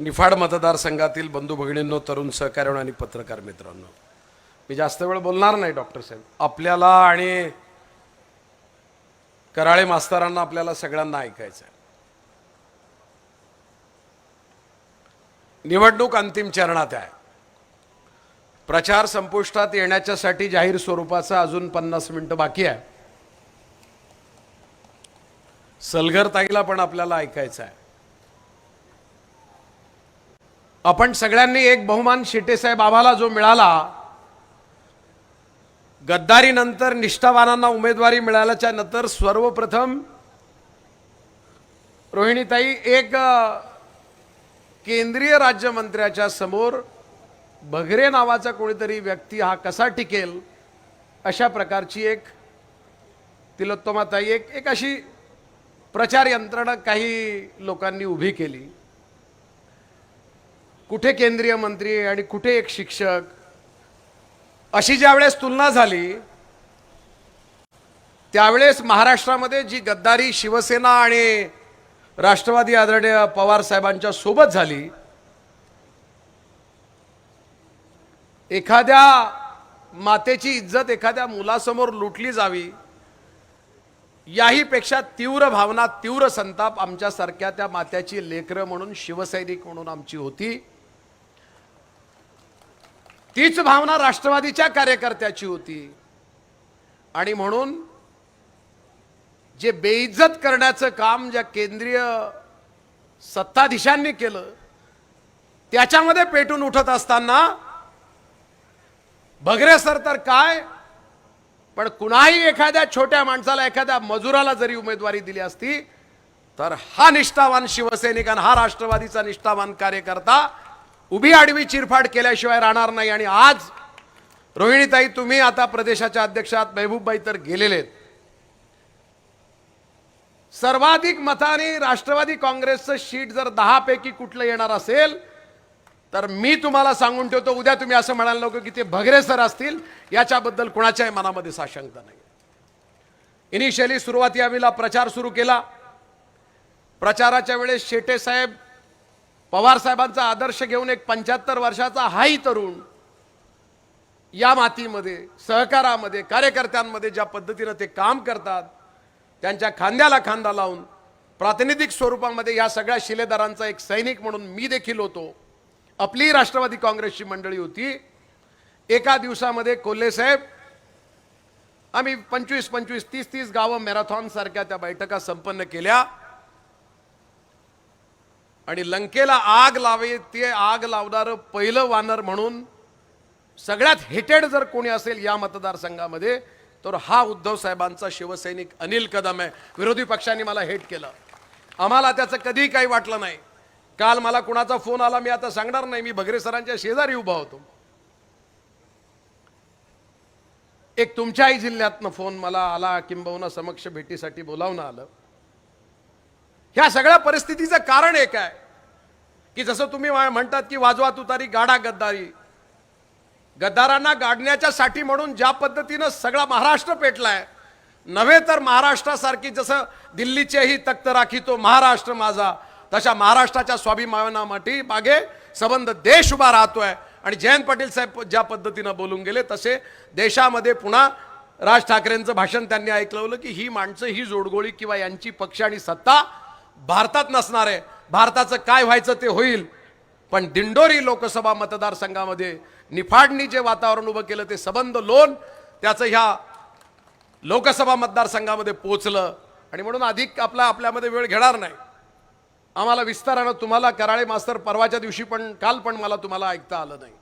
निफाड मतदारसंघातील बंधू भगिनींनो तरुण सहकार्य आणि पत्रकार मित्रांनो मी जास्त वेळ बोलणार नाही डॉक्टर साहेब. आपल्याला आणि कराळे मास्तरांना आपल्याला सगळ्यांना ऐकायचं आहे. निवडणूक अंतिम चरणात आहे. प्रचार संपुष्टात येण्याच्यासाठी जाहीर स्वरूपाचं अजून पन्नास मिनिटं बाकी आहे. सलगर ताईला पण आपल्याला ऐकायचं आहे. आपण सगळ्यांनी एक बहुमान शेटेसाहेब आम्हाला जो मिळाला गद्दारीनंतर निष्ठावानांना उमेदवारी मिळाल्याच्या नंतर सर्वप्रथम रोहिणीताई एक केंद्रीय राज्यमंत्र्याच्या समोर भगरे नावाचा कोणीतरी व्यक्ती हा कसा टिकेल अशा प्रकारची एक तिलोत्तमाताई एक एक अशी प्रचार यंत्रणा काही लोकांनी उभी केली. कुठे केंद्रीय मंत्री आणि कुठे एक शिक्षक? अशी ज्यावेळेस तुलना झाली त्यावेळेस महाराष्ट्रामध्ये जी गद्दारी शिवसेना आणि राष्ट्रवादी आदरणीय पवार साहेबांच्या सोबत झाली एखाद्या मातेची इज्जत एखाद्या मुलासमोर लुटली जावी याहीपेक्षा तीव्र भावना तीव्र संताप आमच्यासारख्या त्या मात्याची लेकरं म्हणून शिवसैनिक म्हणून आमची होती. तीच भावना राष्ट्रवादीच्या कार्यकर्त्याची होती. आणि म्हणून जे बेइज्जत करण्याचं काम ज्या केंद्रीय सत्ताधीशांनी केलं त्याच्यामध्ये पेटून उठत असताना भगरे सर तर काय पण कुणाही एखाद्या छोट्या माणसाला एखाद्या मजुराला जरी उमेदवारी दिली असती तर हा निष्ठावान शिवसैनिक आणि हा राष्ट्रवादीचा निष्ठावान कार्यकर्ता उभी आडवी चिरफाड केल्याशिवाय राहणार नाही आणि आज रोहिणीताई तुम्ही आता प्रदेशाच्या अध्यक्षात मेहबूबबाई तर गेलेले सर्वाधिक मताने राष्ट्रवादी काँग्रेसचं शीट जर दहा पैकी कुठलं येणार असेल तर मी तुम्हाला सांगून ठेवतो उद्या तुम्ही असं म्हणाल नको की ते भगरे सर असतील याच्याबद्दल कुणाच्याही मनामध्ये साशंकता नाही. इनिशियली सुरुवाती आम्हीला प्रचार सुरू केला. प्रचाराच्या वेळेस शेटे साहेब पवार साहेबांचा आदर्श घेऊन एक पंच्याहत्तर वर्षाचा हाही तरुण या मातीमध्ये सहकारामध्ये कार्यकर्त्यांमध्ये ज्या पद्धतीनं ते काम करतात त्यांच्या खांद्याला खांदा लावून प्रातिनिधिक स्वरूपामध्ये या सगळ्या शिलेदारांचा एक सैनिक म्हणून मी देखील होतो. आपली राष्ट्रवादी काँग्रेसची मंडळी होती. एका दिवसामध्ये कोल्हे साहेब आम्ही पंचवीस पंचवीस तीस तीस गावं मॅरेथॉनसारख्या त्या बैठका संपन्न केल्या. आणि लंकेला आग लावे ते आग लावणारं पहिलं वानर म्हणून सगळ्यात हेटेड जर कोणी असेल या मतदारसंघामध्ये तर हा उद्धव साहेबांचा शिवसैनिक अनिल कदम आहे. विरोधी पक्षांनी मला हेट केलं. आम्हाला त्याचं कधीही काही वाटलं नाही. काल मला कुणाचा फोन आला मी आता सांगणार नाही. मी भगरे सरांच्या शेजारी उभा होतो. एक तुमच्याही जिल्ह्यातनं फोन मला आला किंबहुना समक्ष भेटीसाठी बोलावणं आलं. ह्या सगळ्या परिस्थितीचं कारण एक आहे. की जसं तुम्ही म्हणतात की वाजवा तुतारी गाडा गद्दारी. गद्दारांना गाडण्याच्यासाठी म्हणून ज्या पद्धतीनं सगळा महाराष्ट्र पेटलाय नव्हे तर महाराष्ट्रासारखी जसं दिल्लीचेही तख्त राखी तो महाराष्ट्र माझा तशा महाराष्ट्राच्या स्वाभिमानासाठी मागे संबंध देश उभा राहतोय. आणि जयंत पाटील साहेब ज्या पद्धतीनं बोलून गेले तसे देशामध्ये पुन्हा राज ठाकरेंचं भाषण त्यांनी ऐकलं की ही माणसं ही जोडगोळी किंवा यांची पक्ष आणि सत्ता भारतात नसणार. आहे भारताचं काय व्हायचं ते होईल. पण दिंडोरी लोकसभा मतदारसंघामध्ये निफाडनी जे वातावरण उभं केलं ते संबंध लोन त्याचं ह्या लोकसभा मतदारसंघामध्ये पोचलं. आणि म्हणून अधिक आपला आपल्यामध्ये वेळ घेणार नाही. आम्हाला विस्तारानं तुम्हाला कराळे मास्तर परवाच्या दिवशी पण काल पण मला तुम्हाला ऐकता आलं नाही.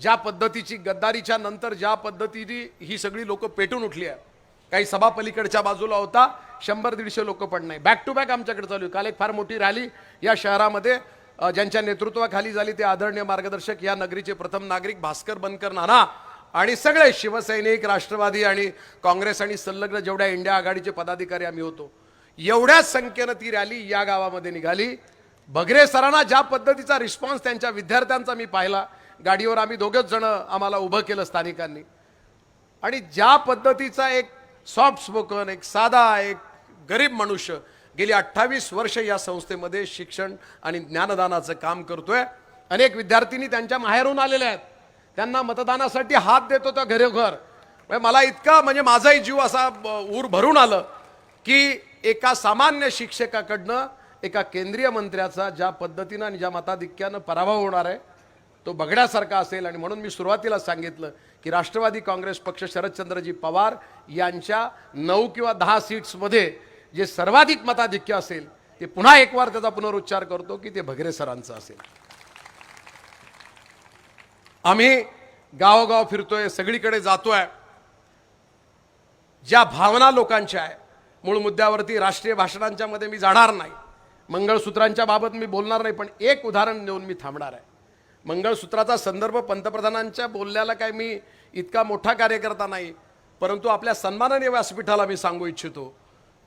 ज्या पद्धतीची गद्दारीच्या नंतर ज्या पद्धतीने ही सगळी लोकं पेटून उठली आहे काही सभा पलीकडच्या बाजूला होता. शंभर दीडशे लोक पण नाही. बॅक टू बॅक आमच्याकडे चालू आहे. काल एक फार मोठी रॅली या शहरामध्ये ज्यांच्या नेतृत्वाखाली झाली ते आदरणीय मार्गदर्शक या नगरीचे प्रथम नागरिक भास्कर बनकर नाना आणि सगळे शिवसैनिक राष्ट्रवादी आणि काँग्रेस आणि संलग्न जेवढ्या इंडिया आघाडीचे पदाधिकारी आम्ही होतो एवढ्या संख्येनं ती रॅली या गावामध्ये निघाली. बगरे सरांना ज्या पद्धतीचा रिस्पॉन्स त्यांच्या विद्यार्थ्यांचा मी पाहिला गाडीवर आम्ही दोघंच जण आम्हाला उभं केलं स्थानिकांनी. आणि ज्या पद्धतीचा एक सॉफ्ट स्पोकन एक साधा एक गरीब मनुष्य गेली अठ्ठावीस वर्ष या संस्थेमध्ये शिक्षण आणि ज्ञानदानाचं काम करतोय. अनेक विद्यार्थिनी त्यांच्या माहेरून आलेल्या आहेत. त्यांना मतदानासाठी हात देत होता घरोघर. म्हणजे मला इतका म्हणजे माझाही जीव असा ऊर भरून आलं की एका सामान्य शिक्षकाकडनं एका केंद्रीय मंत्र्याचा ज्या पद्धतीनं आणि ज्या मताधिक्यानं पराभव होणार आहे तो बघण्यासारखा असेल आणि म्हणून मी सुरुवातीला सांगितलं की राष्ट्रवादी काँग्रेस पक्ष शरदचंद्रजी पवार यांच्या नऊ किंवा दहा सीट्समध्ये जे सर्वाधिक मताधिक्य असेल ते पुन्हा एक वार त्याचा पुनरुच्चार करतो की ते भगरे सरांचं असेल. आम्ही गावोगाव फिरतोय सगळीकडे जातोय. ज्या भावना लोकांच्या आहे मूळ मुद्द्यावरती राष्ट्रीय भाषणांच्या मध्ये मी जाणार नाही. मंगळसूत्रांच्या बाबत मी बोलणार नाही पण एक उदाहरण देऊन मी थांबणार आहे. मंगळसूत्राचा संदर्भ पंतप्रधानांच्या बोलल्याला काय मी इतका मोठा कार्यकर्ता नाही परंतु आपल्या सन्माननीय व्यासपीठाला मी सांगू इच्छितो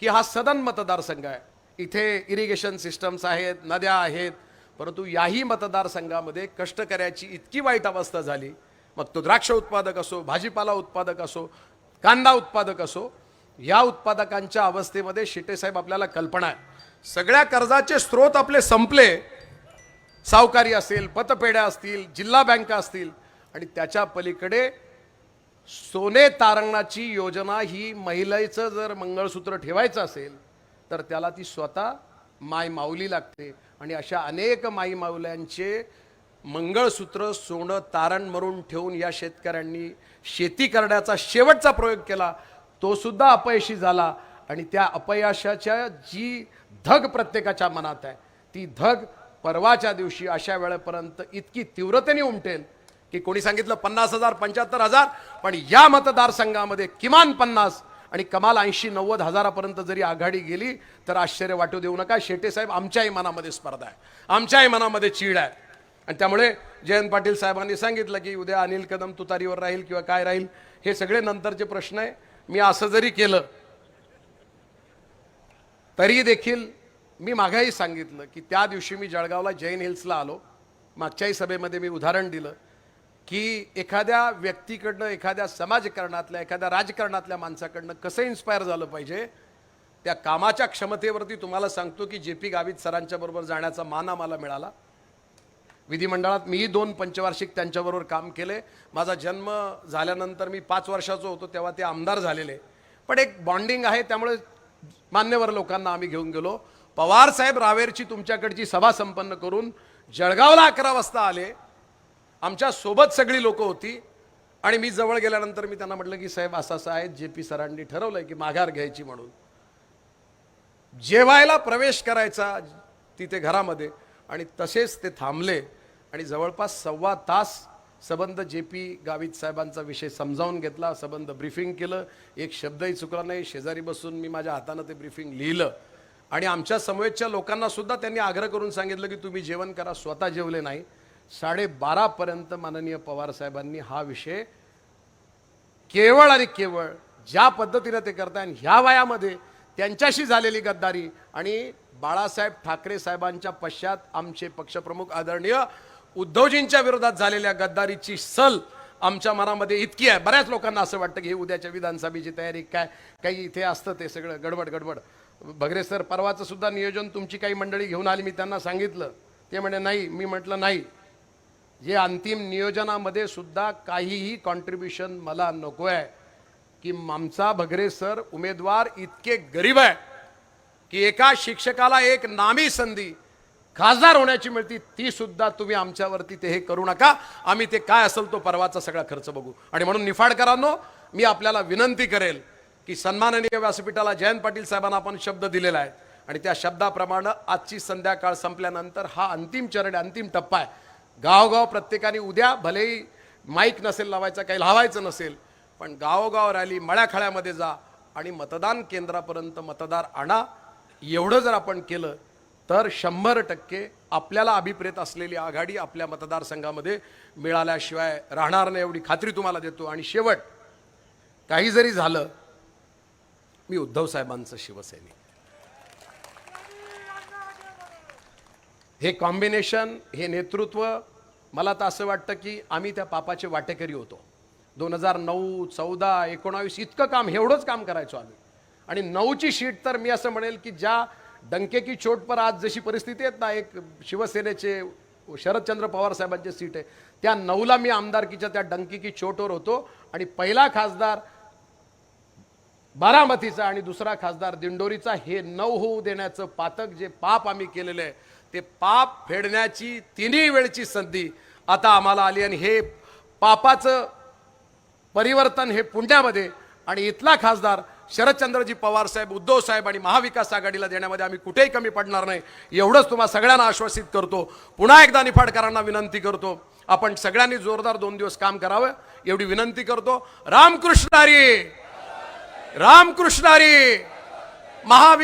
की हा सदन मतदारसंघ आहे. इथे इरिगेशन सिस्टम्स आहेत नद्या आहेत परंतु याही मतदारसंघामध्ये कष्टकऱ्याची इतकी वाईट अवस्था झाली. मग तो द्राक्ष उत्पादक असो भाजीपाला उत्पादक असो कांदा उत्पादक असो या उत्पादकांच्या अवस्थेमध्ये शिटेसाहेब आपल्याला कल्पना आहे सगळ्या कर्जाचे स्रोत आपले संपले सावकारी असेल पतपेढ्या असतील जिल्हा बँका असतील आणि त्याच्या पलीकडे सोने तारणाची योजना ही महिलेचं जर मंगळसूत्र ठेवायचं असेल तर त्याला ती स्वतः माय माऊली लागते. आणि अशा अनेक माई माऊल्यांचे मंगळसूत्र सोनं तारण मरून ठेवून या शेतकऱ्यांनी शेती करण्याचा शेवटचा प्रयोग केला तो सुद्धा अपयशी झाला. आणि त्या अपयशाच्या जी धग प्रत्येकाच्या मनात आहे ती धग परवाच्या दिवशी अशा वेळेपर्यंत इतकी तीव्रतेने उमटेल की कोणी सांगितलं पन्नास हजार पंच्याहत्तर हजार पण या मतदारसंघामध्ये किमान पन्नास आणि कमाल ऐंशी नव्वद हजारापर्यंत जरी आघाडी गेली तर आश्चर्य वाटू देऊ नका. शेटे साहेब आमच्याही मनामध्ये स्पर्धा आहे. आमच्याही मनामध्ये चीड आहे. आणि त्यामुळे जयंत पाटील साहेबांनी सांगितलं की उद्या अनिल कदम तुतारीवर राहील किंवा काय राहील हे सगळे नंतरचे प्रश्न आहे. मी असं जरी केलं तरी देखील मी मागाही सांगितलं की त्या दिवशी मी जळगावला जैन हिल्सला आलो. मागच्याही सभेमध्ये मी उदाहरण दिलं की एखाद्या व्यक्तीकडनं एखाद्या समाजकारणातल्या एखाद्या राजकारणातल्या माणसाकडनं कसं इन्स्पायर झालं पाहिजे? त्या कामाच्या क्षमतेवरती तुम्हाला सांगतो की जे पी गावित सरांच्या बरोबर जाण्याचा मान आम्हाला मिळाला. विधिमंडळात मीही दोन पंचवार्षिक त्यांच्याबरोबर काम केले. माझा जन्म झाल्यानंतर मी पाच वर्षाचो होतो तेव्हा ते आमदार झालेले. पण एक बॉन्डिंग आहे त्यामुळे मान्यवर लोकांना आम्ही घेऊन गेलो. पवार साहेब रावेरची तुमच्याकडची सभा संपन्न करून जळगावला अकरा वाजता आले. आमच्यासोबत सगळी लोक होती. आणि मी जवळ गेल्यानंतर मी त्यांना म्हटलं की साहेब असं असं आहे जे पी सरांनी ठरवलंय की माघार घ्यायची म्हणून. जेवायला प्रवेश करायचा तिथे घरामध्ये आणि तसेच ते थांबले. आणि जवळपास सव्वा तास सबंध जे पी गावित साहेबांचा विषय समजावून घेतला सबंध ब्रीफिंग केलं. एक शब्दही चुकला नाही. शेजारी बसून मी माझ्या हातानं ते ब्रीफिंग लिहिलं. आणि आमच्या समवेतच्या लोकांना सुद्धा त्यांनी आग्रह करून सांगितलं की तुम्ही जेवण करा स्वतः जेवले नाही. साडेबारापर्यंत माननीय पवार साहेबांनी हा विषय केवळ आणि केवळ ज्या पद्धतीनं ते करताय आणि ह्या वयामध्ये त्यांच्याशी झालेली गद्दारी आणि बाळासाहेब ठाकरे साहेबांच्या पश्चात आमचे पक्षप्रमुख आदरणीय उद्धवजींच्या विरोधात झालेल्या गद्दारीची सल आमच्या मनामध्ये इतकी आहे. बऱ्याच लोकांना असं वाटतं की हे उद्याच्या विधानसभेची तयारी काय काही इथे असतं ते सगळं गडबड गडबड. भगरे सर परवाचं सुद्धा नियोजन तुमची काही मंडळी घेऊन आली मी त्यांना सांगितलं. ते म्हणे नाही. मी म्हटलं नाही. जे अंतिम नियोजनामध्ये सुद्धा काहीही कॉन्ट्रीब्युशन मला नको आहे. की आमचा भगरे सर उमेदवार इतके गरीब आहे की एका शिक्षकाला एक नामी संधी खासदार होण्याची मिळती ती सुद्धा तुम्ही आमच्यावरती ते हे करू नका. आम्ही ते काय असेल तो परवाचा सगळा खर्च बघू. आणि म्हणून निफाडकरांनो मी आपल्याला विनंती करेल की सन्माननीय व्यासपीठाला जयंत पाटील साहेबांना आपण शब्द दिलेला आहे. आणि त्या शब्दाप्रमाणे आजची संध्याकाळ संपल्यानंतर हा अंतिम चरण अंतिम टप्पा आहे. गावगाव प्रत्येकाने उद्या भलेही माईक नसेल लावायचा काही लावायचं नसेल पण गावोगाव रॅली मळ्याखळ्यामध्ये जा आणि मतदान केंद्रापर्यंत मतदार आणा. एवढं जर आपण केलं तर शंभर टक्के आपल्याला अभिप्रेत असलेली आघाडी आपल्या मतदारसंघामध्ये मिळाल्याशिवाय राहणार नाही एवढी खात्री तुम्हाला देतो. आणि शेवट काही जरी झालं मी उद्धव साहेबांचं शिवसैनिक हे कॉम्बिनेशन हे नेतृत्व मला तर असं वाटतं की आम्ही त्या पापाचे वाटेकरी होतो. दोन हजार नऊ चौदा एकोणावीस इतकं काम एवढंच काम करायचो आम्ही. आणि नऊची शीट तर मी असं म्हणेल की ज्या डंके की चोट पर आज जशी परिस्थिती आहेत ना एक शिवसेनेचे शरदचंद्र पवार साहेबांचे सीट आहे त्या नऊला मी आमदारकीच्या त्या डंकी की चोटवर होतो. आणि पहिला खासदार बारामतीचा आणि दुसरा खासदार दिंडोरीचा हे नऊ होऊ देण्याचं पातक जे पाप आम्ही केलेलं आहे ते पाप फेडण्याची तिन्ही वेळची संधी आता आम्हाला आली आणि हे पापाचं परिवर्तन हे पुण्यामध्ये आणि इथला खासदार शरदचंद्रजी पवार साहेब उद्धव साहेब आणि महाविकास आघाडीला देण्यामध्ये आम्ही कुठेही कमी पडणार नाही. एवढंच तुम्हाला सगळ्यांना आश्वासित करतो. पुन्हा एकदा निफाडकरांना विनंती करतो. आपण सगळ्यांनी जोरदार दोन दिवस काम करावं एवढी विनंती करतो. रामकृष्ण हरी! रामकृष्णारी हरी